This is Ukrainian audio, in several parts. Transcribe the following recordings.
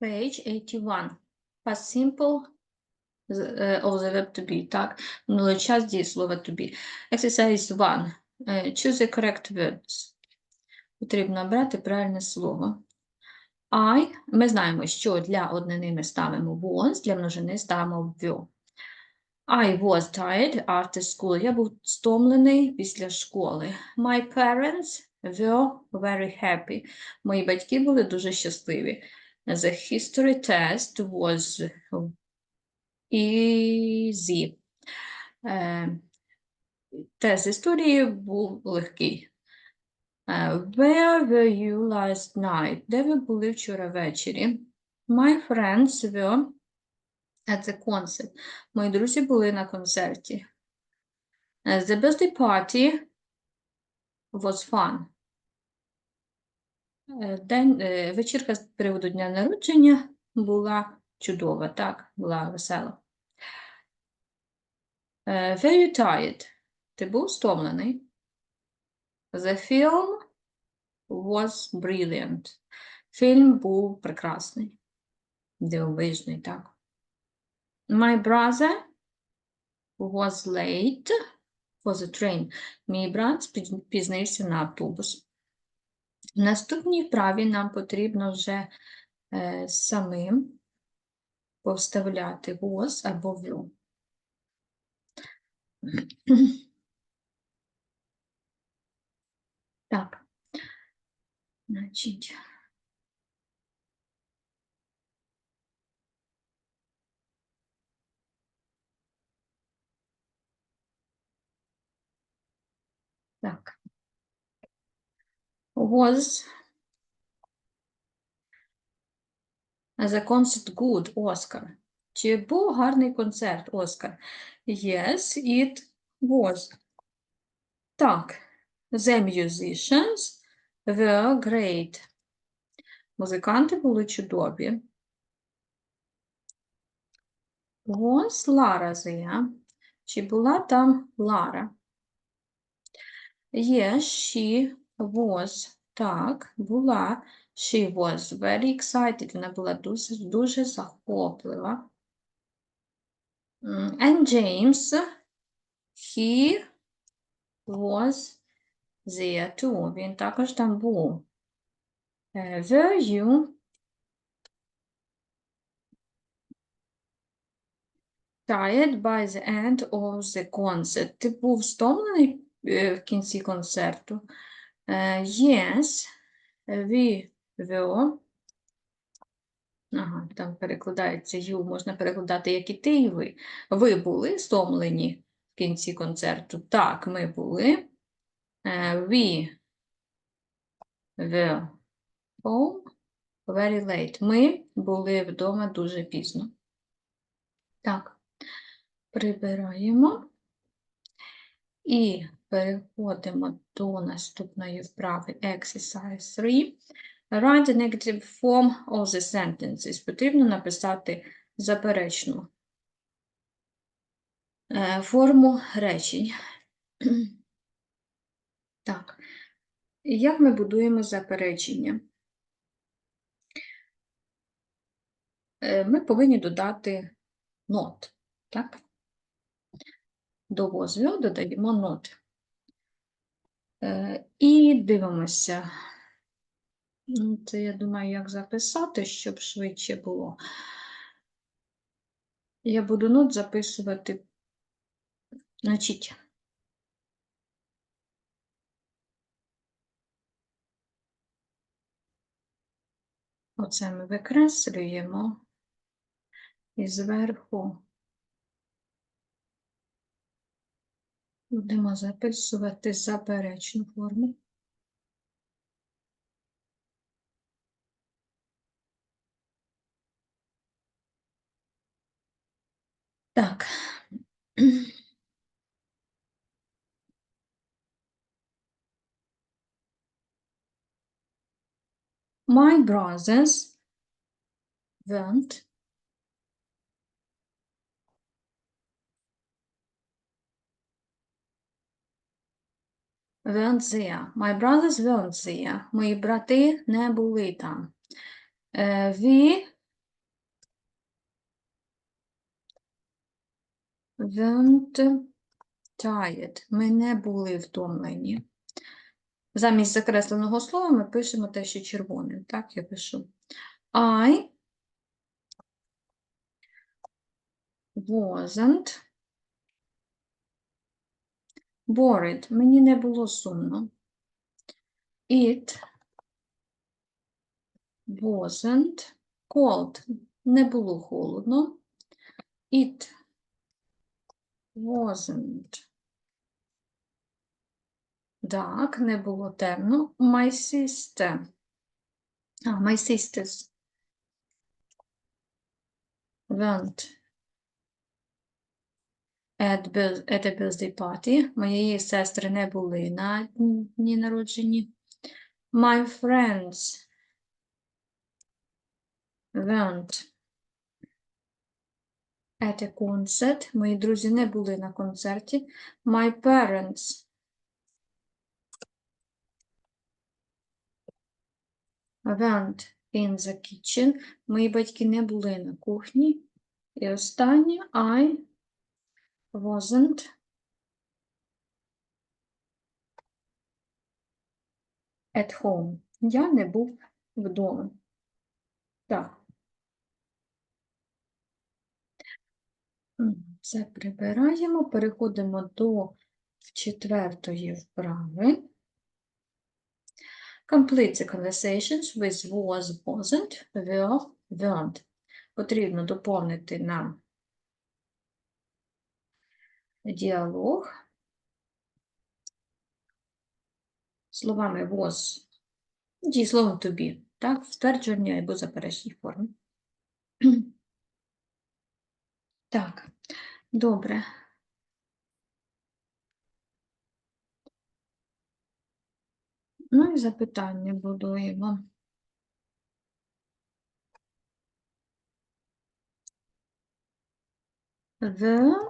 Page 81. Past simple е, of the verb to be, так? Минулий час дієслова to be. Exercise 1. Е, Choose the correct words. Потрібно обрати правильне слово. I, ми знаємо, що для однини ми ставимо was, для множини ставимо were. I was tired after school. Я був стомлений після школи. My parents were very happy. Мої батьки були дуже щасливі. The history test was easy. Е, Тест з історії був легкий. Е, Where were you last night? Де ви були вчора ввечері? My friends were at the concert. Мої друзі були на концерті. Е, The birthday party was fun. Е, День, е, вечірка з приводу дня народження була чудова, так, була весела. Е, you tired? Ти був стомлений? The film was brilliant. Фільм був прекрасний, дивовижний, так. My brother was late for the train. Мій брат спіз- пізнився на автобус. В наступній вправі нам потрібно вже е, самим повставляти was або will. Так. Значить. Так. Was the concert good, Oscar? Чи був гарний концерт, Оскар? Yes, it was. Так. The musicians were great. Музиканти були чудові. Was Lara there? Чи була там Лара? Yes, she was. Так, була. She was very excited. Вона була дуже, дуже захоплива. And James, he was there too. Він також там був. Е, Were you tired by the end of the concert? Ти був стомлений е, в кінці концерту? Yes, we were. Ага, там перекладається you, можна перекладати як і ти, і ви. Ви були стомлені в кінці концерту? Так, ми були. We were home very late. Ми були вдома дуже пізно. Так, прибираємо. І переходимо до наступної вправи Exercise 3. Write the negative form of the sentences. Потрібно написати заперечну е, форму речень. Так, як ми будуємо заперечення? Е, Ми повинні додати not, так? До возв'ю додаємо not. Е, І дивимося. Ну, Це я думаю, як записати, щоб швидше було. Я буду нот записувати. Значить, оце ми викреслюємо і зверху будемо записувати заперечну форму. Так. My brothers went weren't there. My brothers weren't there. Мої брати не були там. Е, We weren't tired. Ми не були втомлені. Замість закресленого слова ми пишемо те, що червоне. Так, я пишу. I wasn't bored. Мені не було сумно. It wasn't cold. Не було холодно. It wasn't dark. Не було темно. My sister. А, my sisters went at, at a birthday party. Моєї сестри не були на дні народженні. My friends went at a concert. Мої друзі не були на концерті. My parents went in the kitchen. Мої батьки не були на кухні. І останнє I wasn't at home. Я не був вдома. Так. Це прибираємо, переходимо до четвертої вправи. Complete the conversations with was, wasn't, were, weren't. Потрібно доповнити нам діалог словами was, дієсловом to be, так, в стверджувальній або заперечній формі. Так, добре. Ну і запитання будуємо. Were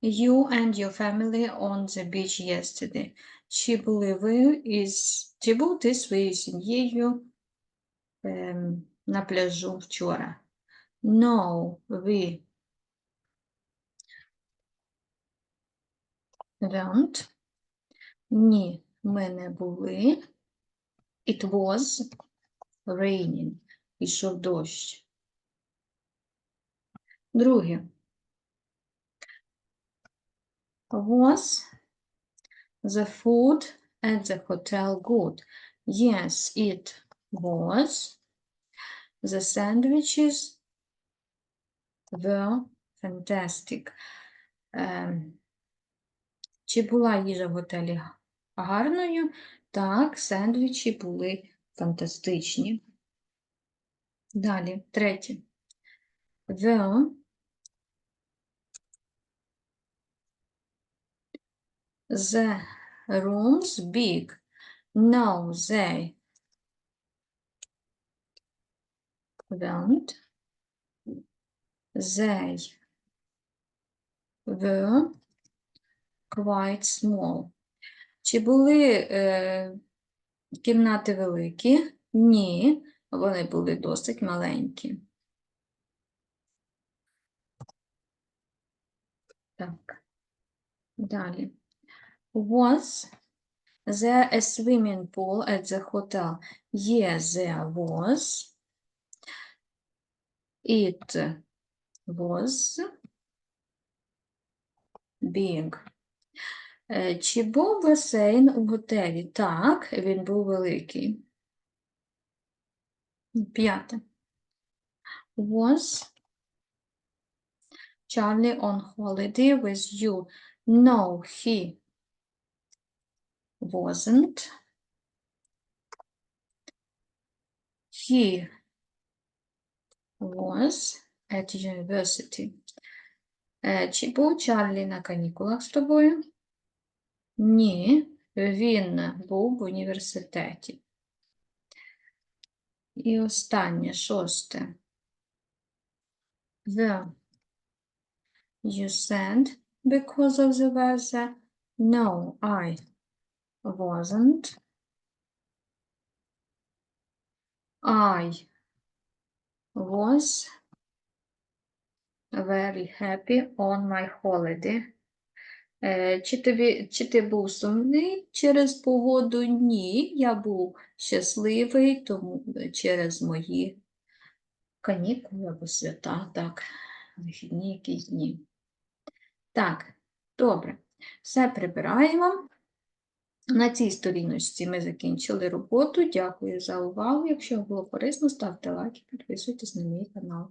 you and your family on the beach yesterday? Чи були ви із чи був ти своєю сім'єю ем, на пляжу вчора? No, we weren't. Ні, ми не були. It was raining. Ішов дощ. Друге. Was the food at the hotel good? Yes, it was. The sandwiches were fantastic. Ем, Чи була їжа в готелі гарною? Так, сендвічі були фантастичні. Далі, третє. The The rooms big. No, they weren't. They were quite small. Чи були е, кімнати великі? Ні, вони були досить маленькі. Так, далі. Was there a swimming pool at the hotel? Yes, there was. It was big. Е, Чи був басейн у готелі? Так, він був великий. П'яте. Was Charlie on holiday with you? No, he wasn't. He was at university. Е, Чи був Чарлі на канікулах з тобою? Ні, він був в університеті. І останнє, шосте. The you sent because of the weather? No, I wasn't. I was very happy on my holiday. Е, Чи, тобі, чи ти був сумний через погоду? Ні, я був щасливий тому, через мої канікули або свята, так, вихідні якісь дні. Так, добре. Все прибираємо. На цій сторіночці ми закінчили роботу. Дякую за увагу. Якщо було корисно, ставте лайки, підписуйтесь на мій канал.